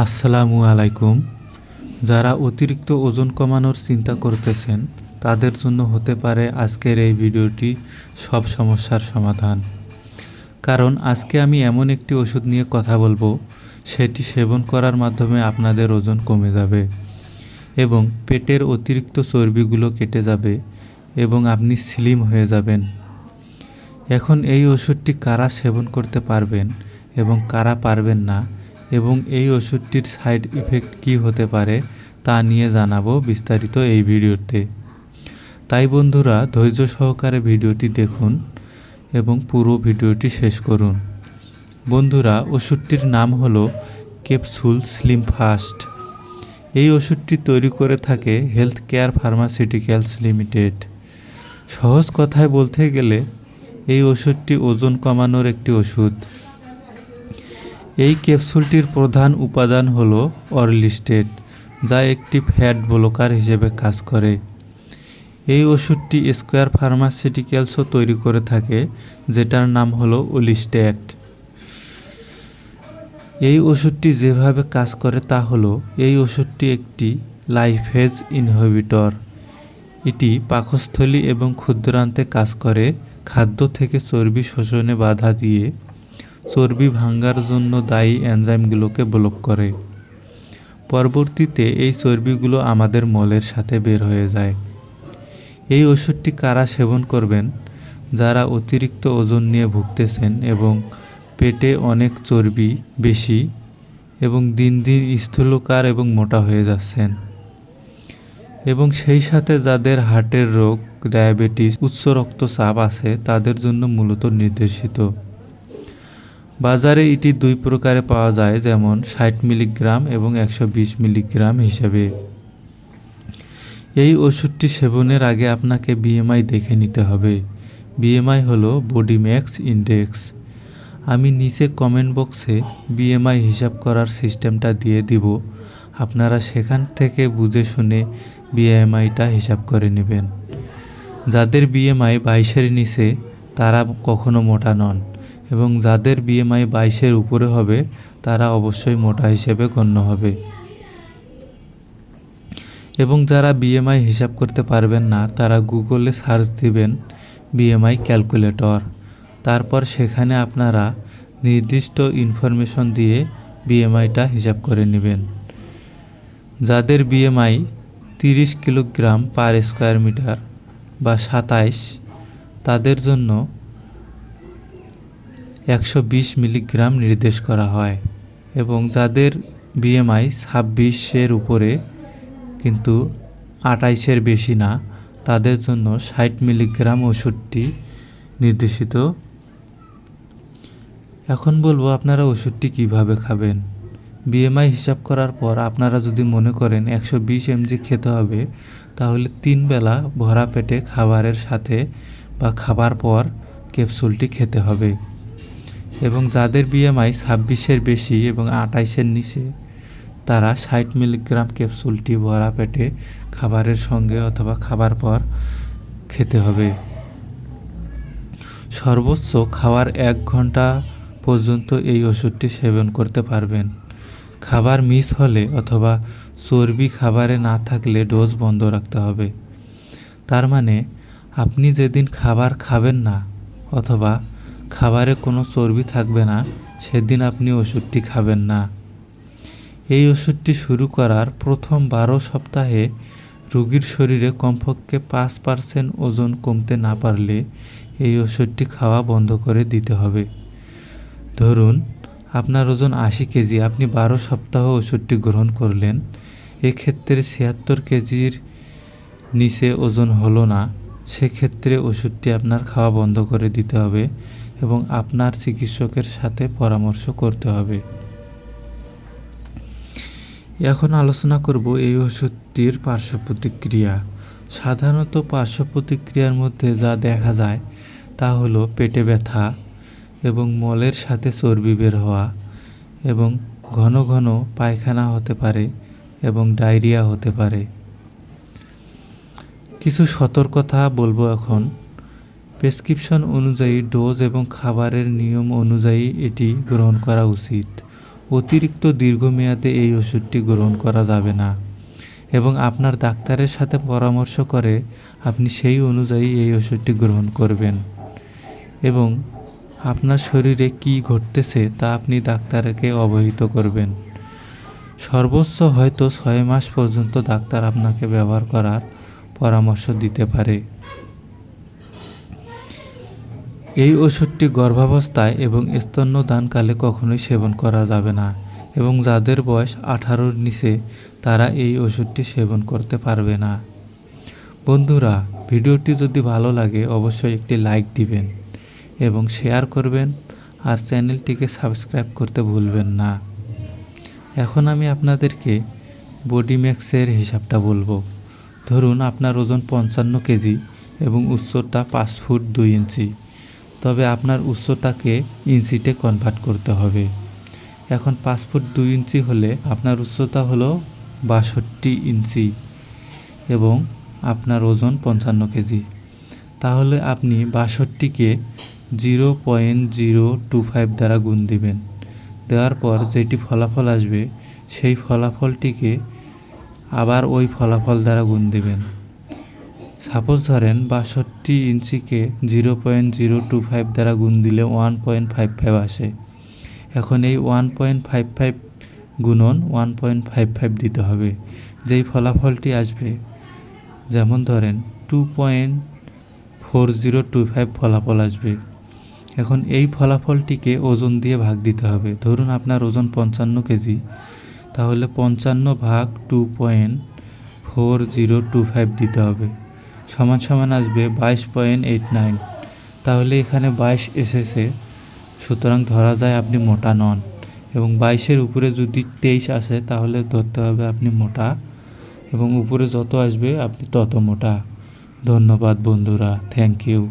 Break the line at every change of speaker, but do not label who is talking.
আসসালামু আলাইকুম। যারা অতিরিক্ত ওজন কমানোর চিন্তা করতেছেন, তাদের জন্য হতে পারে আজকের এই ভিডিওটি সব সমস্যার সমাধান। কারণ আজকে আমি এমন একটি ওষুধ নিয়ে কথা বলব, সেটি সেবন করার মাধ্যমে আপনাদের ওজন কমে যাবে এবং পেটের অতিরিক্ত চর্বিগুলো কেটে যাবে এবং আপনি স্লিম হয়ে যাবেন। এখন এই ওষুধটি কারা সেবন করতে পারবেন এবং কারা পারবেন না এবং এই ওষুধটির সাইড ইফেক্ট কী হতে পারে তা নিয়ে জানাব বিস্তারিত এই ভিডিওতে। তাই বন্ধুরা, ধৈর্য সহকারে ভিডিওটি দেখুন এবং পুরো ভিডিওটি শেষ করুন। বন্ধুরা, ওষুধটির নাম হলো ক্যাপসুল স্লিম ফাস্ট। এই ওষুধটি তৈরি করে থাকে হেলথ কেয়ার ফার্মাসিউটিক্যালস লিমিটেড। সহজ কথায় বলতে গেলে, এই ওষুধটি ওজন কমানোর একটি ওষুধ। এই ক্যাপসুলটির প্রধান উপাদান হল অরলিস্টেট যা একটি ফ্যাট ব্লকার হিসেবে কাজ করে। এই ওষুধটি স্কোয়ার ফার্মাসিউটিক্যালসও তৈরি করে থাকে, যেটার নাম হলো ওলিস্ট্যাট এই ওষুধটি যেভাবে কাজ করে তা হলো, এই ওষুধটি একটি লাইফেজ ইনহিবিটর। এটি পাকস্থলী এবং ক্ষুদ্রান্তে কাজ করে, খাদ্য থেকে চর্বি শোষণে বাধা দিয়ে চর্বি ভাঙ্গার জন্য দায়ী এনজাইমগুলোকে ব্লক করে। পরবর্তীতে এই চর্বিগুলো আমাদের মলের সাথে বের হয়ে যায়। এই ওষুধটি কারা সেবন করবেন? যারা অতিরিক্ত ওজন নিয়ে ভুগতেছেন এবং পেটে অনেক চর্বি বেশি এবং দিন দিন স্থূলকার এবং মোটা হয়ে যাচ্ছেন। এবং সেই সাথে যাদের হার্টের রোগ, ডায়াবেটিস, উচ্চ রক্তচাপ আছে, তাদের জন্য মূলত নির্দেশিত। বাজারে এটি দুই প্রকারে পাওয়া যায়, যেমন ষাট মিলিগ্রাম এবং একশো বিশ মিলিগ্রাম হিসেবে। এই ওষুধটি সেবনের আগে আপনাকে বিএমআই দেখে নিতে হবে। বিএমআই হলো বডি ম্যাক্স ইন্ডেক্স। আমি নিচে কমেন্ট বক্সে বিএমআই হিসাব করার সিস্টেমটা দিয়ে দিব। আপনারা সেখান থেকে বুঝে শুনে বিএমআইটা হিসাব করে নেবেন। যাদের বিএমআই বাইশের নিচে, তারা কখনো মোটা নন। এবং যাদের বিএমআই বাইশের উপরে হবে, তারা অবশ্যই মোটা হিসেবে গণ্য হবে। এবং যারা বিএমআই হিসাব করতে পারবেন না, তারা গুগলে সার্চ দিবেন বিএমআই ক্যালকুলেটর। তারপর সেখানে আপনারা নির্দিষ্ট ইনফরমেশন দিয়ে বিএমআইটা হিসাব করে নেবেন। যাদের বিএমআই তিরিশ কিলোগ্রাম পার স্কোয়ার মিটার বা সাতাইশ, তাদের জন্য একশো বিশ মিলিগ্রাম নির্দেশ করা হয় এবং যাদের বিএমআই ছাব্বিশের উপরে কিন্তু আটাইশের বেশি না, তাদের জন্য ষাট মিলিগ্রাম ওষুধটি নির্দেশিত। এখন বলব আপনারা ওষুধটি কীভাবে খাবেন। বিএমআই হিসাব করার পর আপনারা যদি মনে করেন একশো বিশ এমজি খেতে হবে, তাহলে তিন বেলা ভরা পেটে খাবারের সাথে বা খাবার পর ক্যাপসুলটি খেতে হবে। এবং যাদের বিএমআই ছাব্বিশের বেশি এবং আটাইশের নিচে, তারা ষাট মিলিগ্রাম ক্যাপসুলটি ভরা পেটে খাবারের সঙ্গে অথবা খাবার পর খেতে হবে। সর্বোচ্চ খাওয়ার এক ঘণ্টা পর্যন্ত এই ওষুধটি সেবন করতে পারবেন। খাবার মিস হলে অথবা চর্বি খাবারে না থাকলে ডোজ বন্ধ রাখতে হবে। তার মানে আপনি যেদিন খাবার খাবেন না অথবা খাবারে কোনো চর্বি থাকবে না, সেদিন আপনি ওষুধটি খাবেন না। এই ওষুধটি শুরু করার প্রথম বারো সপ্তাহে রোগীর শরীরে কমপক্ষে পাঁচ পার্সেন্ট ওজন কমতে না পারলে এই ওষুধটি খাওয়া বন্ধ করে দিতে হবে। ধরুন, আপনার ওজন আশি কেজি, আপনি বারো সপ্তাহ ওষুধটি গ্রহণ করলেন, এক্ষেত্রে ছিয়াত্তর কেজির নিচে ওজন হলো না, সেক্ষেত্রে ওষুধটি আপনার খাওয়া বন্ধ করে দিতে হবে। এবং আপনার চিকিৎসকের সাথে পরামর্শ করতে হবে। এখন আলোচনা করব এই ওষুধটির পার্শ্ব প্রতিক্রিয়া সাধারণত পার্শ্ব প্রতিক্রিয়ার মধ্যে যা দেখা যায় তা হলো পেটে ব্যথা এবং মলের সাথে চর্বি বের হওয়া এবং ঘন ঘন পায়খানা হতে পারে এবং ডায়রিয়া হতে পারে। কিছু সতর্কতা বলব এখন। প্রেসক্রিপশন অনুযায়ী ডোজ এবং খাবারের নিয়ম অনুযায়ী এটি গ্রহণ করা উচিত। অতিরিক্ত দীর্ঘমেয়াদে এই ওষুধটি গ্রহণ করা যাবে না এবং আপনার ডাক্তারের সাথে পরামর্শ করে আপনি সেই অনুযায়ী এই ওষুধটি গ্রহণ করবেন এবং আপনার শরীরে কী ঘটতেছে তা আপনি ডাক্তারকে অবহিত করবেন। সর্বোচ্চ হয়তো ছয় মাস পর্যন্ত ডাক্তার আপনাকে ব্যবহার করার পরামর্শ দিতে পারে। এই ওষুধটি গর্ভাবস্থায় এবং স্তন্যদানকালে কখনোই সেবন করা যাবে না এবং যাদের বয়স আঠারোর নিচে, তারা এই ওষুধটি সেবন করতে পারবে না। বন্ধুরা, ভিডিওটি যদি ভালো লাগে, অবশ্যই একটি লাইক দিবেন এবং শেয়ার করবেন আর চ্যানেলটিকে সাবস্ক্রাইব করতে ভুলবেন না। এখন আমি আপনাদেরকে বডি ম্যাক্সের হিসাবটা বলব। ধরুন আপনার ওজন পঞ্চান্ন কেজি এবং উচ্চতা পাঁচ ফুট দুই ইঞ্চি। তবে আপনার উচ্চতাকে ইঞ্চিতে কনভার্ট করতে হবে। এখন পাঁচ ফুট দুই ইঞ্চি হলে আপনার উচ্চতা হলো বাষট্টি ইঞ্চি এবং আপনার ওজন পঞ্চান্ন কেজি। তাহলে আপনি বাষট্টিকে zero point zero two five দ্বারা গুণ দিবেন। দেওয়ার পর যেটি ফলাফল আসবে, সেই ফলাফলটিকে আবার ওই ফলাফল দ্বারা গুণ দিবেন। সাপোজ ধরেন বাষট্টি ইঞ্চিকে zero point zero two five দ্বারা গুণ দিলে ওয়ান পয়েন্ট ফাইভ ফাইভ আসে। এখন এই ওয়ান পয়েন্ট ফাইভ ফাইভ গুণন ওয়ান পয়েন্ট ফাইভ ফাইভ দিতে হবে। যেই ফলাফলটি আসবে, যেমন ধরেন two point four zero two five ফলাফল আসবে। এখন এই ফলাফলটিকে ওজন দিয়ে ভাগ দিতে হবে। ধরুন আপনার ওজন পঞ্চান্ন কেজি, তাহলে পঞ্চান্ন ভাগ two point four zero two five দিতে হবে। সমান সমান আসবে বাইশ পয়েন্ট এইট নাইন। তাহলে এখানে বাইশ এসেছে, সুতরাং ধরা যায় আপনি মোটা নন। এবং বাইশের উপরে যদি তেইশ আসে, তাহলে ধরতে হবে আপনি মোটা। এবং উপরে যত আসবে, আপনি তত মোটা। ধন্যবাদ বন্ধুরা, থ্যাংক ইউ।